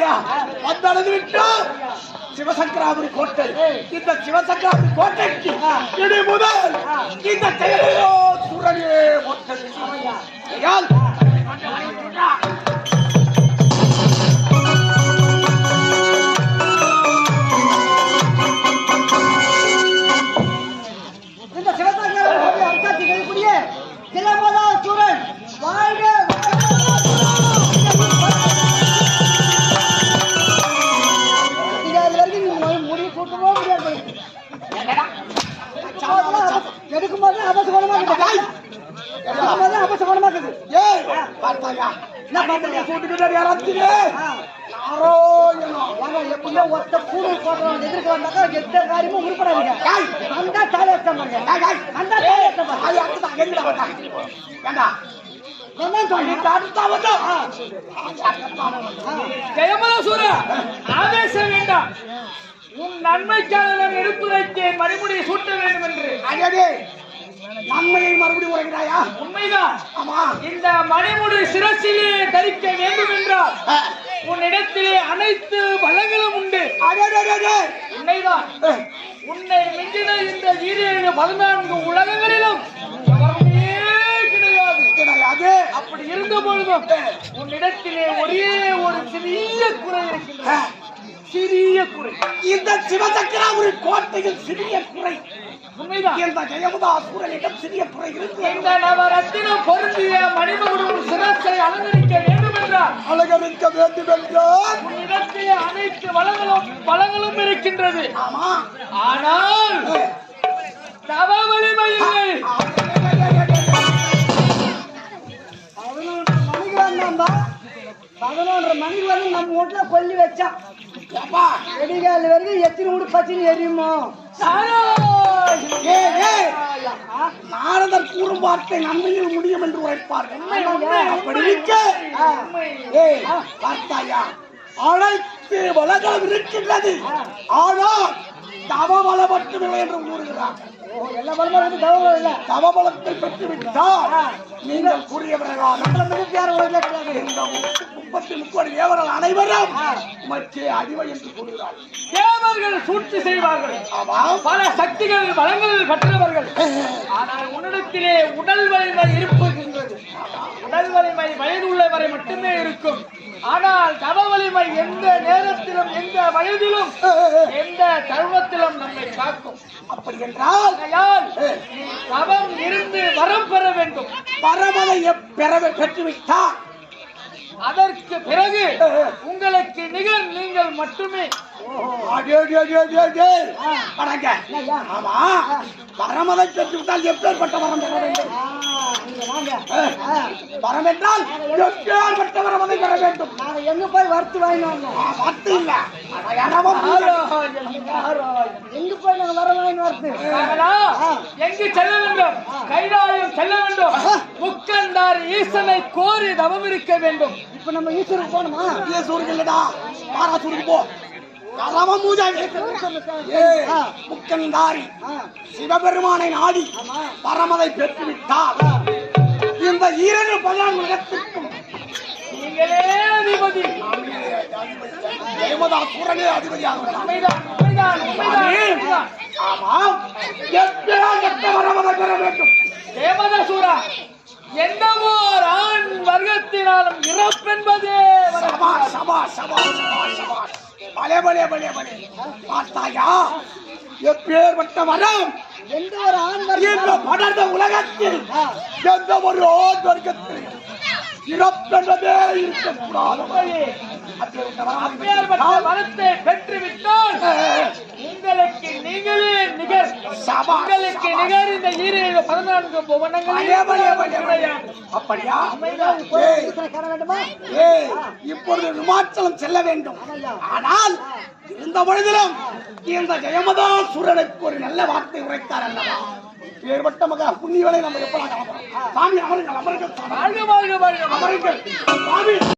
பார்த்தாயா வந்தடைந்து விட்டால் சிவசங்கராபுரி கோட்டை. இந்த சிவசங்கராபுரி கோட்டைக்கு இடி முதல் இந்த செயலோ சூழலே ஒட்டது ஆகையால் இந்த சிவசங்கரன் அர்த்தத்தை கேட்கக்கூடிய திலமதா சூரன் வாழ்க எடுக்கும்போது அபசகனமா இருக்குது எடுக்கும்போது அபசகனமா இருக்குது ஏய் பார்த்தாயா என்ன பார்த்தாயா? கூட்டுக்கிட்ட யாராச்சுமே ஆ. நாராயணம் வாங்க, எப்படியோ ஒத்த கூடு போடுறவன் எதிர்க்க வந்தாக்கா எந்த காரியமும் உருப்படாதீங்க ஏய். வந்தா தாலி எடுத்த பாருங்க ஏய், ஏய். வந்தா தாலி எடுத்த பாருங்க தாலி அறுத்துட்டா, எங்கடா வந்தா? ஏண்டா? என்னன்னு சொன்னீங்க? இந்த அறுத்தா வந்தா? ஜெயமலசூர ஆவேசம் வேண்டாம் உன் நன்மைக்காக நான் எடுத்துரைத்தேன் மறுபடியும் சூட்ட வேண்டும் என்று நன்மையை மறுபடியும் உரைக்கிறாயா உண்மைதான். ஆமா. இந்த மணிமுடி சிரசிலே தரிக்க வேண்டும் என்றால் உன்னிடத்திலே அனைத்து வளங்களும் உண்டு. உண்மைதான் உன்னை மிஞ்சின இந்த ஈரேழு பதினான்கு உலகங்களிலும் கிடையாது. கிடையாது. அப்படி இருந்த பொழுதும் உன்னிடத்திலே ஒரே ஒரு சிறிய குறை இருக்கின்றது. அஹ், சிறிய குறை. இந்த சிவசக்கராபுரி கோட்டையில் சிறிய குறை. இந்த சிறிய குறை இருக்கு இந்த நவரத்தினம் பொருந்திய மணிமகுடம் சிரத்தை அலங்கரிக்க வேண்டும் என்றால் அலங்கரிக்க வேண்டும் உன்னிடத்திலே அனைத்து வளங்களும் வளங்களும் இருக்கின்றது. ஆமா. ஆனால் தவ வலிமை இல்லை. பதினொன்று மணிக்கு வந்து நம்ம வீட்டுல கொல்லி வச்சான். வெடிகால் வரைக்கும் எத்தனை எரியுமோ நாரதர் கூறும் வார்த்தை நன்மையில் முடியும் என்று உரைப்பார். அப்படி இருக்க பார்த்தாயா? இருக்கின்றது. ஆனால் தவ வளம் மட்டுமில்லை என்று கூறுகிறார். எல்லா பலமும் வந்து தவறு இல்லை. தவ பலத்தை பெற்றுவிட்டால் நீங்கள் கூறியவர்களால் இந்த முப்பத்தி முப்பது தேவர்கள் அனைவரும் உமக்கே அடிமை என்று கூறுகிறார். தேவர்கள் சூழ்ச்சி செய்வார்கள். பல சக்திகள் வளங்கள் பெற்றவர்கள். ஆனால் உன்னிடத்திலே உடல் வலிமை இருப்புகின்றது. உடல் வலிமை வயதுள்ளவரை மட்டுமே இருக்கும். ஆனால் தவ வலிமை எந்த நேரத்திலும் எந்த வயதிலும் எந்த தருணத்திலும் நம்மை காக்கும். அப்படி என்றால் தவம் இருந்து வரம் பெற வேண்டும். பரமதை பெற பெற்றுவிட்டால் அதற்கு பிறகு உங்களுக்கு நிகர் நீங்கள் மட்டுமே. அடே, டே, டே, ஆமா. பரமதை பெற்றுவிட்டால் எப்பேற்பட்ட வரம் வரம் என்றால் எப்பேற்பட்ட வரமதை பெற வேண்டும். நாங்க எங்க போய் வறுத்து இல்ல. எனவும் இல்லை. எங்க போய் நாங்க வர வரது நாங்களா? எங்கு செல்ல வேண்டும்? கைலாயம் செல்ல வேண்டும். முக்கண்டார் ஈசனை கோரி தவம் இருக்க வேண்டும். இப்ப நம்ம ஈஸ்வருக்கு போகணுமா? இதே சூருக்கு இல்லடா பாராசூருக்கு போ கரவ ஏய், முக்கந்தாரி சிவபெருமானை நாடி பரமதை பெற்றுவிட்டால் இந்த இரண்டு பதினான்கு உலகத்திற்கும் நீங்களே அதிபதி. தேவதா சூரனே அதிபதியாக. ஆமாம். எப்பேற்பட்ட வரமதை பெற வேண்டும்? தேவதசூரா ஓர் ஆண் வர்க்கத்தினாலும் இறப்பென்பதே சபா சபா சபா சபா சபா. பலே பலே பலே பலே. பார்த்தாயா? எப்பேற்பட்ட வரம் எந்த ஒரு ஆண் படர்ந்த உலகத்தில் எந்த ஒரு ஆண் வர்க்கத்தில் இறப்பென்றதே இருக்கக்கூடாது அப்பேற்பட்ட வரத்தை பெற்றுவிட்டால் உங்களுக்கு நீங்களே உங்களுக்கு. நிகர் இந்த ஈரேழு பதினான்கு அப்படியா? இப்பொழுது விமாச்சலம் செல்ல வேண்டும். ஆனால் இருந்த பொழுதிலும் இந்த ஜெயமதா சூரனுக்கு ஒரு நல்ல வார்த்தை உரைத்தார் அல்லவா? ஏற்பட்ட மக புண்ணியவனை நம்ம எப்படா சாமி அமருங்கள் அமருங்கள் அமருங்கள். சாமி.